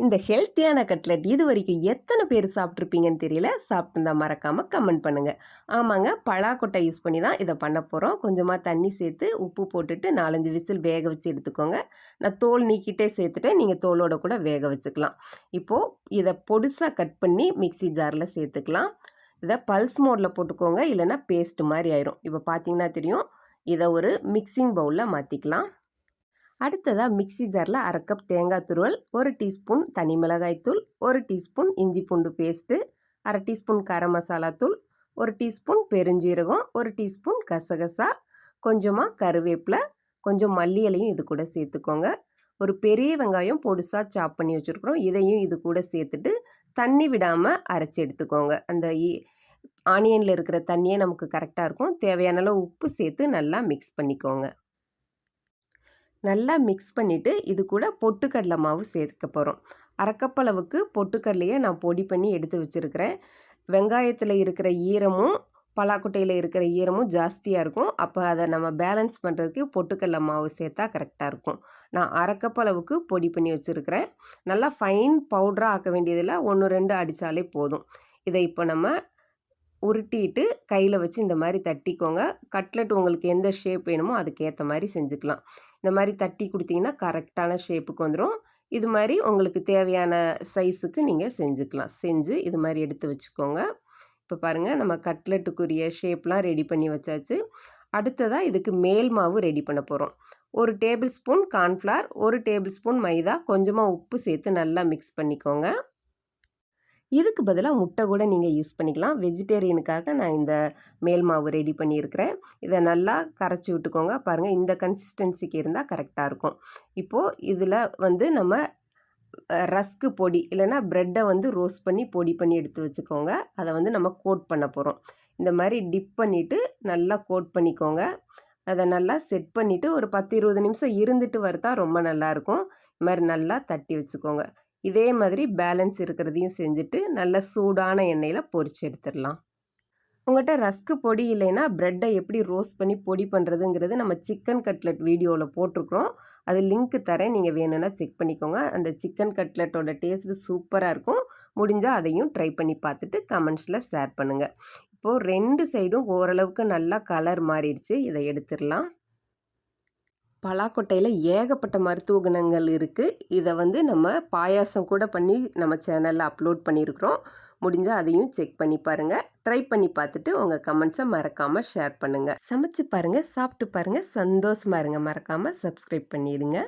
இந்த ஹெல்த்தியான கட்லெட் இது வரைக்கும் எத்தனை பேர் சாப்பிட்ருப்பீங்கன்னு தெரியல? சாப்பிட்டுருந்தா மறக்காமல் கமெண்ட் பண்ணுங்கள் ஆமாங்க பலாக்கொட்டை யூஸ் பண்ணி தான் இதை பண்ண போகிறோம் கொஞ்சமாக தண்ணி சேர்த்து உப்பு போட்டுட்டு நாலஞ்சு விசில் வேக வச்சு எடுத்துக்கோங்க. நான் தோல் நீக்கிட்டே சேர்த்துட்டேன். நீங்கள் தோலோட கூட வேக வச்சுக்கலாம். இப்போது இதை பொடுசாக கட் பண்ணி மிக்ஸி ஜாரில் சேர்த்துக்கலாம். இதை பல்ஸ் மோடில் போட்டுக்கோங்க. இல்லைன்னா பேஸ்ட் மாதிரி ஆயிரும். இப்போ பார்த்தீங்கன்னா தெரியும். இதை ஒரு மிக்சிங் பவுலில் மாற்றிக்கலாம் அடுத்ததாக மிக்ஸி ஜாரில் அரை கப் தேங்காய் துருவல் ஒரு டீஸ்பூன் தனி மிளகாய் தூள் ஒரு டீஸ்பூன் இஞ்சி பூண்டு பேஸ்ட்டு அரை டீஸ்பூன் கரம் மசாலா தூள் ஒரு டீஸ்பூன் பெருஞ்சீரகம் ஒரு டீஸ்பூன் கசகசா கொஞ்சமாக கருவேப்பிலை கொஞ்சம் மல்லி இலையும் இது கூட சேர்த்துக்கோங்க. ஒரு பெரிய வெங்காயம் பொடுசாக சாப் பண்ணி வச்சுருக்குறோம். இதையும் இது கூட சேர்த்துட்டு தண்ணி விடாமல் அரைச்சி எடுத்துக்கோங்க. அந்த ஆனியனில் இருக்கிற தண்ணியே நமக்கு கரெக்டாக இருக்கும். தேவையான அளவு உப்பு சேர்த்து நல்லா மிக்ஸ் பண்ணிக்கோங்க. நல்லா மிக்ஸ் பண்ணிவிட்டு இது கூட பொட்டுக்கடலை மாவு சேர்க்க போகிறோம் அரைக்கப்பளவுக்கு பொட்டுக்கடலையை நான் பொடி பண்ணி எடுத்து வச்சுருக்கிறேன். வெங்காயத்தில் இருக்கிற ஈரமும் பலாக்குட்டையில் இருக்கிற ஈரமும் ஜாஸ்தியாக இருக்கும். அப்போ அதை நம்ம பேலன்ஸ் பண்ணுறதுக்கு பொட்டுக்கடலை மாவு சேர்த்தா கரெக்டாக இருக்கும். நான் அரைக்கப்பளவுக்கு பொடி பண்ணி வச்சுருக்கிறேன். நல்லா ஃபைன் பவுட்ராக ஆக்க வேண்டியதில் ஒன்று ரெண்டு அடித்தாலே போதும். இதை இப்போ நம்ம உருட்டிட்டு கையில் வச்சு இந்த மாதிரி தட்டிக்கோங்க. கட்லெட் உங்களுக்கு எந்த ஷேப் வேணுமோ அதுக்கேற்ற மாதிரி செஞ்சுக்கலாம். இந்த மாதிரி தட்டி கொடுத்தீங்கன்னா கரெக்டான ஷேப்புக்கு வந்துடும் இது மாதிரி உங்களுக்கு தேவையான சைஸுக்கு நீங்கள் செஞ்சுக்கலாம். செஞ்சு இது மாதிரி எடுத்து வச்சுக்கோங்க. இப்போ பாருங்கள் நம்ம கட்லெட்டுக்குரிய ஷேப்லாம் ரெடி பண்ணி வச்சாச்சு. அடுத்ததாக இதுக்கு மேல் மாவு ரெடி பண்ண போகிறோம் ஒரு டேபிள் ஸ்பூன் கார்ன்ஃப்ளவர் ஒரு டேபிள் ஸ்பூன் மைதா கொஞ்சமாக உப்பு சேர்த்து நல்லா மிக்ஸ் பண்ணிக்கோங்க. இதுக்கு பதிலாக முட்டை கூட நீங்கள் யூஸ் பண்ணிக்கலாம். வெஜிடேரியனுக்காக நான் இந்த மேல் மாவு ரெடி பண்ணியிருக்கிறேன். இதை நல்லா கரைச்சி விட்டுக்கோங்க. பாருங்கள் இந்த கன்சிஸ்டன்சிக்கு இருந்தால் கரெக்டாக இருக்கும். இப்போது இதில் வந்து நம்ம ரஸ்க்கு பொடி இல்லைன்னா ப்ரெட்டை வந்து ரோஸ்ட் பண்ணி பொடி பண்ணி எடுத்து வச்சுக்கோங்க. அதை வந்து நம்ம கோட் பண்ண போகிறோம் இந்த மாதிரி டிப் பண்ணிவிட்டு நல்லா கோட் பண்ணிக்கோங்க. அதை நல்லா செட் பண்ணிவிட்டு ஒரு பத்து இருபது நிமிஷம் இருந்துட்டு வரதா ரொம்ப நல்லாயிருக்கும் இது மாதிரி நல்லா தட்டி வச்சுக்கோங்க. இதே மாதிரி பேலன்ஸ் இருக்கிறதையும் செஞ்சுட்டு நல்ல சூடான எண்ணெயில் பொரிச்சு எடுத்துடலாம். உங்கள்கிட்ட ரஸ்க்கு பொடி இல்லைன்னா ப்ரெட்டை எப்படி ரோஸ்ட் பண்ணி பொடி பண்ணுறதுங்கிறது நம்ம சிக்கன் கட்லெட் வீடியோவில் போட்டிருக்கிறோம். அது லிங்க்கு தரேன் நீங்கள் வேணும்னா செக் பண்ணிக்கோங்க. அந்த சிக்கன் கட்லெட்டோட டேஸ்ட்டு சூப்பராக இருக்கும். முடிஞ்சால் அதையும் ட்ரை பண்ணி பார்த்துட்டு கமெண்ட்ஸில் ஷேர் பண்ணுங்கள் இப்போது ரெண்டு சைடும் ஓரளவுக்கு நல்லா கலர் மாறிடுச்சு. இதை எடுத்துடலாம். பலாக்கொட்டையில் ஏகப்பட்ட மருத்துவ குணங்கள் இருக்குது இதை வந்து நம்ம பாயாசம் கூட பண்ணி நம்ம சேனலில் அப்லோட் பண்ணியிருக்கிறோம் முடிஞ்சால் அதையும் செக் பண்ணி பாருங்கள் ட்ரை பண்ணி பார்த்துட்டு உங்கள் கமெண்ட்ஸை மறக்காமல் ஷேர் பண்ணுங்கள் சமைச்சு பாருங்கள் சாப்பிட்டு பாருங்கள் சந்தோஷமாக இருங்க. மறக்காமல் சப்ஸ்கிரைப் பண்ணிடுங்க.